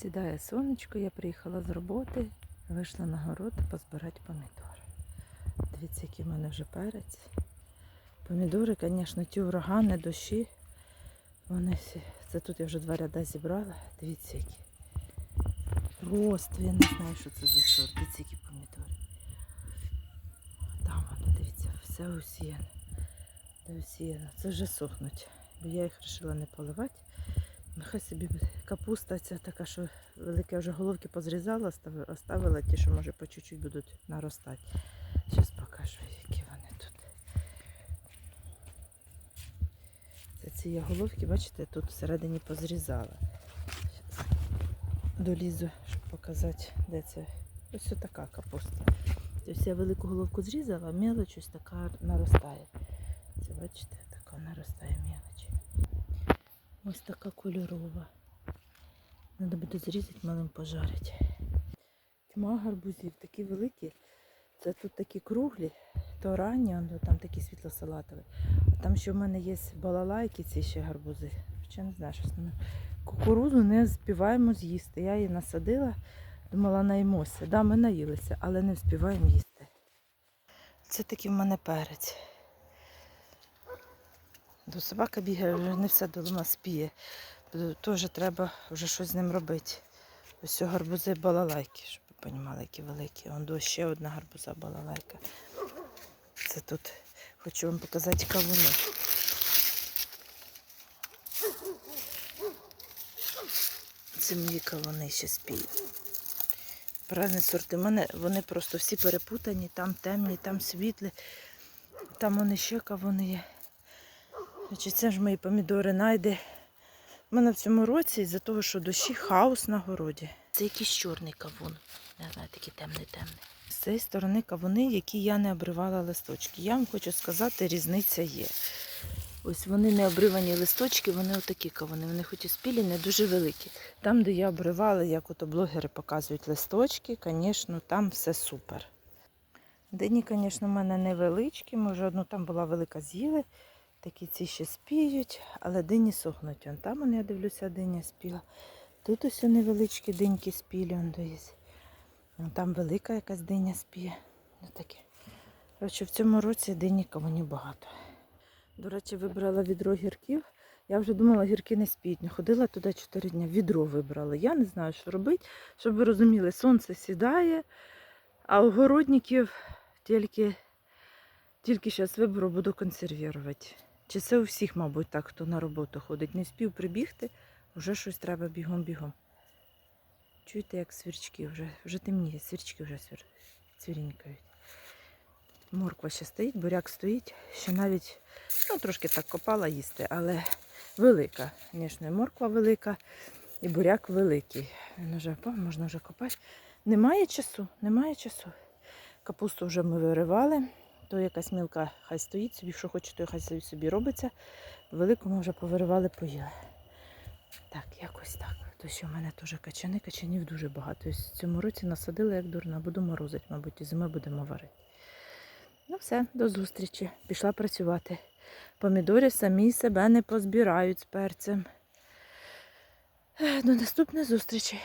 Сідає сонечко, я приїхала з роботи, вийшла на город позбирати помідори. Дивіться, який в мене вже перець. Помідори, звісно, ті урагани, дощі. Вони всі. Це тут я вже два ряда зібрала. Дивіться, які. Просто я не знаю, що це за сорт. Дивіться, які помідори. Там вони, дивіться, все усіяне. Це вже сохнуть. Бо я їх вирішила не поливати. Нехай собі. Капуста ця така, що велике вже головки позрізала, оставила ті, що може по чуть-чуть будуть наростати. Зараз покажу, які вони тут. Це ці я головки, бачите, тут всередині позрізала. Долізу, щоб показати, де це. Ось така капуста. Ось я велику головку зрізала, а така наростає. Це бачите, така наростає мелоч. Ось така кольорова. Треба буде зрізати, малим пожарити. Тьма гарбузів такі великі. Це тут такі круглі, то ранні, он, там такі світло-салатові. А там ще в мене є балалайки, ці ще гарбузи. Ще не знаю, що з ними. Кукурудзу не співаємо з'їсти. Я її насадила, думала наїмося. Да, ми наїлися, але не вспіваємо їсти. Це такий в мене перець. До собака бігає, вже не все дома спіє. Теж треба вже щось з ним робити. Ось гарбузи балалайки, щоб ви розуміли, які великі. Вон ще одна гарбуза балалайка. Це тут хочу вам показати кавуни. Це мої кавуни ще спіють. Правильні сорти. У мене вони просто всі перепутані, там темні, там світлі, там вони ще кавуни є. Значить, це ж мої помідори найде. У мене в цьому році із-за того, що дощі хаос на городі. Це якийсь чорний кавун. Не знаю, такий темний темний. З цієї сторони кавуни, які я не обривала листочки. Я вам хочу сказати, різниця є. Ось вони не обривані листочки, вони отакі кавуни. Вони хоч і спілі, не дуже великі. Там, де я обривала, як ото блогери показують листочки, звісно, там все супер. Дині, звісно, в мене невеличкі, може одну там була велика з'їли. Такі ці ще спіють, але дині сохнуть. Вон там он, я дивлюся, диня спіла. Тут ось невеличкі диньки спілі. Вон Там велика якась диня спіє. Ну, таке. Коротше, в цьому році дині кавунів багато. До речі, вибрала відро гірків. Я вже думала, гірки не спіють. Не ходила туди 4 дні. Відро вибрала. Я не знаю, що робити. Щоб ви розуміли, сонце сідає, а огородників тільки, тільки зараз виберу, буду консервувати. Чи це у всіх, мабуть, так, хто на роботу ходить. Не спів прибігти, вже щось треба бігом-бігом. Чуєте, як свірчки вже, вже темніє, свірчки вже свір... цвірінькають. Морква ще стоїть, буряк стоїть, ще навіть ну, трошки так копала їсти, але велика. Звісно, морква велика, і буряк великий. Він вже можна вже копати. Немає часу, немає часу. Капусту вже ми виривали, то якась мілка хай стоїть собі, що хоче, то хай собі- робиться. Велику ми вже повиривали, поїли. Так, якось так. То що в мене теж качани, качанів дуже багато. В цьому році насадили як дурна, буду морозити, мабуть, і зими будемо варити. Ну все, до зустрічі. Пішла працювати. Помідори самі себе не позбирають з перцем. До наступної зустрічі.